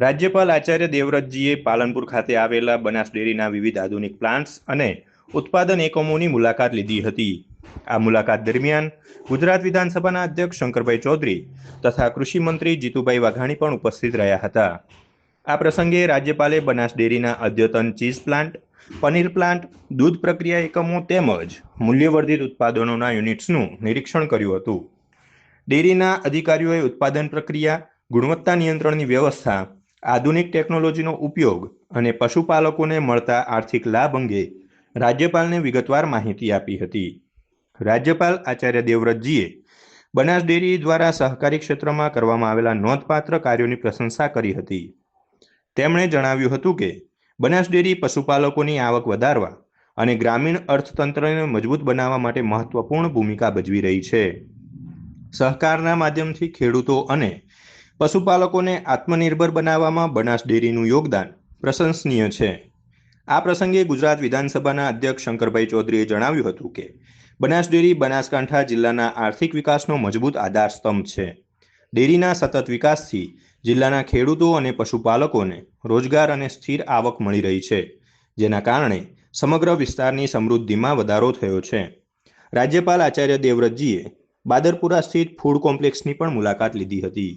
રાજ્યપાલ આચાર્ય દેવવ્રતજીએ પાલનપુર ખાતે આવેલા બનાસ ડેરીના વિવિધ આધુનિક પ્લાન્ટ્સ અને ઉત્પાદન એકમોની મુલાકાત લીધી હતી. આ મુલાકાત દરમિયાન ગુજરાત વિધાનસભાના અધ્યક્ષ શંકરભાઈ ચૌધરી તથા કૃષિ મંત્રી જીતુભાઈ વાઘાણી પણ ઉપસ્થિત રહ્યા હતા. આ પ્રસંગે રાજ્યપાલે બનાસ ડેરીના અદ્યતન ચીઝ પ્લાન્ટ, પનીર પ્લાન્ટ, દૂધ પ્રક્રિયા એકમો તેમજ મૂલ્યવર્ધિત ઉત્પાદનોના યુનિટ્સનું નિરીક્ષણ કર્યું હતું. ડેરીના અધિકારીઓએ ઉત્પાદન પ્રક્રિયા, ગુણવત્તા નિયંત્રણની વ્યવસ્થા આધુનિક ટેકનોલોજીનો ઉપયોગ અને પશુપાલકોને મળતા આર્થિક લાભ અંગે રાજ્યપાલને વિગતવાર માહિતી આપી હતી. રાજ્યપાલ આચાર્ય દેવવ્રતજીએ બનાસ ડેરી દ્વારા સહકારી ક્ષેત્રમાં કરવામાં આવેલા નોંધપાત્ર કાર્યોની પ્રશંસા કરી હતી. તેમણે જણાવ્યું હતું કે, બનાસ ડેરી પશુપાલકોની આવક વધારવા અને ગ્રામીણ અર્થતંત્રને મજબૂત બનાવવા માટે મહત્વપૂર્ણ ભૂમિકા ભજવી રહી છે. સહકારના માધ્યમથી ખેડૂતો અને પશુપાલકોને આત્મનિર્ભર બનાવવામાં બનાસ ડેરીનું યોગદાન પ્રશંસનીય છે. આ પ્રસંગે ગુજરાત વિધાનસભાના અધ્યક્ષ શંકરભાઈ ચૌધરીએ જણાવ્યું હતું કે, બનાસ ડેરી બનાસકાંઠા જિલ્લાના આર્થિક વિકાસનો મજબૂત આધાર સ્તંભ છે. ડેરીના સતત વિકાસથી જિલ્લાના ખેડૂતો અને પશુપાલકોને રોજગાર અને સ્થિર આવક મળી રહી છે, જેના કારણે સમગ્ર વિસ્તારની સમૃદ્ધિમાં વધારો થયો છે. રાજ્યપાલ આચાર્ય દેવવ્રતજીએ બાદરપુરા સ્થિત ફૂડ કોમ્પ્લેક્સની પણ મુલાકાત લીધી હતી.